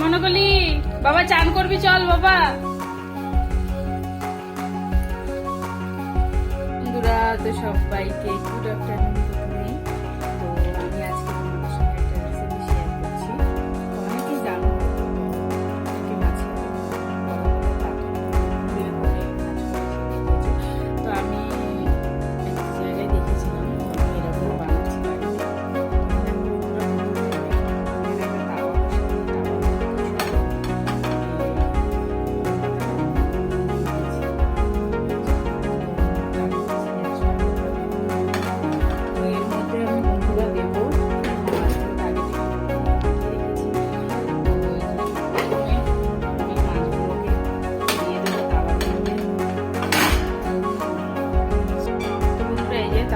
মনোকলি বাবা চান করবি চল বাবা। বন্ধুরা তো সবাইকে গুড আফটারনুন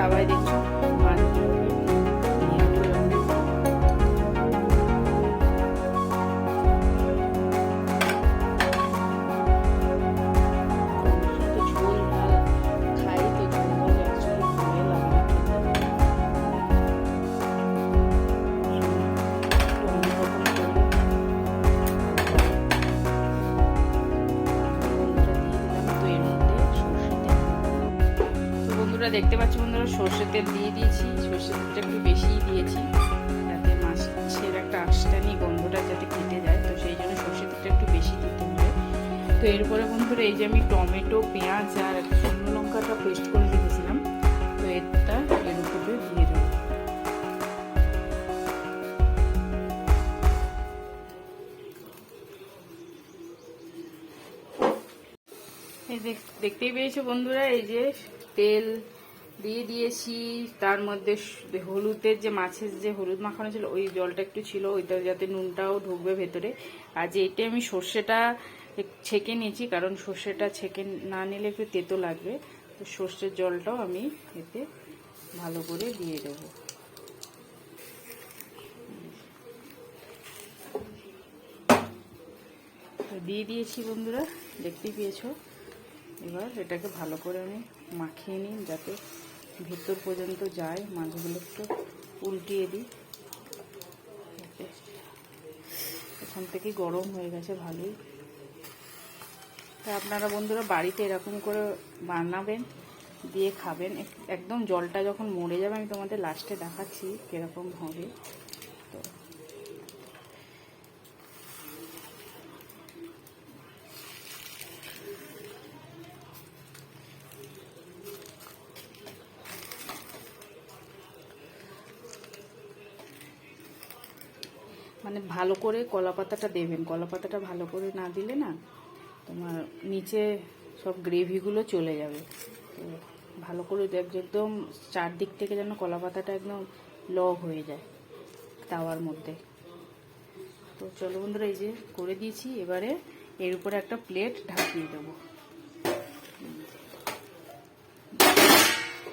বন্ধুরা এই দেখতে পাচ্ছ বন্ধুরা, সর্ষের তেল দিয়ে দিয়েছি, সর্ষের তেলটা একটু বেশিই দিয়েছি, যাতে মাছের একটা আঁশটানি গন্ধটা যাতে কেটে যায়, তো সেই জন্য সর্ষের তেলটা একটু বেশি দিতে হবে। তো এরপরে বন্ধুরা, এই যে আমি টমেটো, পেঁয়াজ আর শুকনো লঙ্কাটা পেস্ট করে রেখেছিলাম, তো এটা এর উপরে দিয়ে দেবো। দেখতেই পেয়েছ বন্ধুরা, এই যে তেল দিয়ে দিয়েছি। তার মধ্যে হলুদের যে মাছের যে হলুদ মাখানো ছিল, ওই জলটা একটু ছিল, ওইটা যাতে নুনটাও ঢুকবে ভেতরে। আর যে এটা আমি সর্ষেটা ছেঁকে নিয়েছি, কারণ সর্ষেটা ছেঁকে না নিলে একটু তেতো লাগবে। তো সর্ষের জলটাও আমি এতে ভালো করে দিয়ে দেবো। দিয়ে দিয়েছি বন্ধুরা, দেখতে পেয়েছ? এবার এটাকে ভালো করে আমি মাখিয়ে নিই যাতে ভেতর পর্যন্ত যায়। মাছগুলো একটু উল্টিয়ে দিই। এখান থেকে গরম হয়ে গেছে ভালোই। তা আপনারা বন্ধুরা বাড়িতে এরকম করে বানাবেন, দিয়ে খাবেন। একদম জলটা যখন মরে যাবে, আমি তোমাদের লাস্টে দেখাচ্ছি কীরকম হবে। মানে ভালো করে কলা পাতাটা দেবেন। কলা পাতাটা ভালো করে না দিলে না তোমার নিচে সব গ্রেভিগুলো চলে যাবে। তো ভালো করে দেখ একদম চারদিক থেকে যেন কলা পাতাটা একদম ল হয়ে যায় তাওয়ার মধ্যে। তো চলো বন্ধুরা, এই যে করে দিয়েছি। এবারে এর উপরে একটা প্লেট ঢাকিয়ে দেবো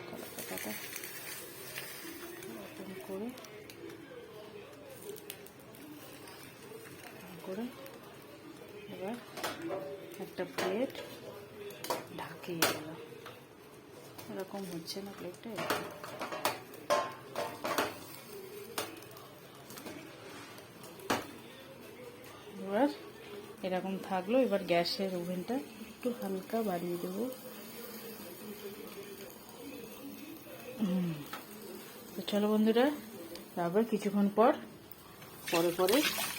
কলা পাতাটা এরকম করে করে এবার একটা প্লেট ঢাকিয়ে দিলাম এরকম হচ্ছে না প্লেটটা এবার এরকম থাকল, এবার গ্যাসের ওভেনটা একটু হালকা বাড়িয়ে দেবো। চলো বন্ধুরা, আবার কিছুক্ষণ পর পরে পরে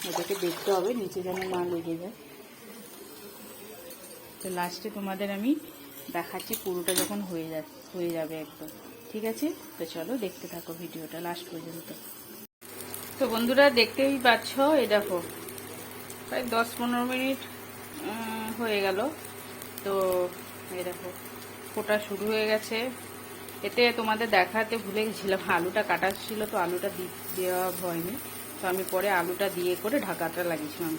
এটাকে দেখতে হবে, নিচে যেন না লেগে যায়। তো লাস্টে তোমাদের আমি দেখাচ্ছি, পুরোটা যখন হয়ে যা, হয়ে যাবে একদম। ঠিক আছে? তো চলো দেখতে থাকো ভিডিওটা লাস্ট পর্যন্ত। তো বন্ধুরা, দেখতেই পাচ্ছ, এই দেখো, প্রায় দশ পনেরো মিনিট হয়ে গেল। তো এই দেখো, ফোটা শুরু হয়ে গেছে। এতে তোমাদের দেখাতে ভুলে গেছিলাম, আলুটা কাটা ছিল তো, আলুটা দেওয়া হয়নি। তো আমি পরে আলুটা দিয়ে করে ঢাকাটা লাগিয়েছিলাম।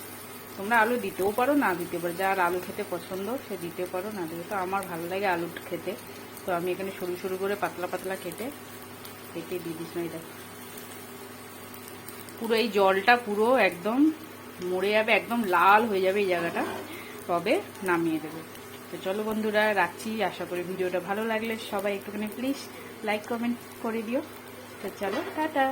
তোমরা আলু দিতেও পারো, না দিতে পারো। যার আলু খেতে পছন্দ, সে দিতে পারো, না দিতে তো আমার ভালো লাগে আলু খেতে। তো আমি এখানে সরু সরু করে পাতলা পাতলা কেটে কেটে দিয়ে না এটা পুরো এই জলটা পুরো একদম মরে যাবে, একদম লাল হয়ে যাবে এই জায়গাটা। তবে নামিয়ে দেবে। তো চলো বন্ধুরা, রাখছি। আশা করি ভিডিওটা ভালো লাগলে সবাই একটুখানি প্লিজ লাইক কমেন্ট করে দিও। তো চলো, টাটা।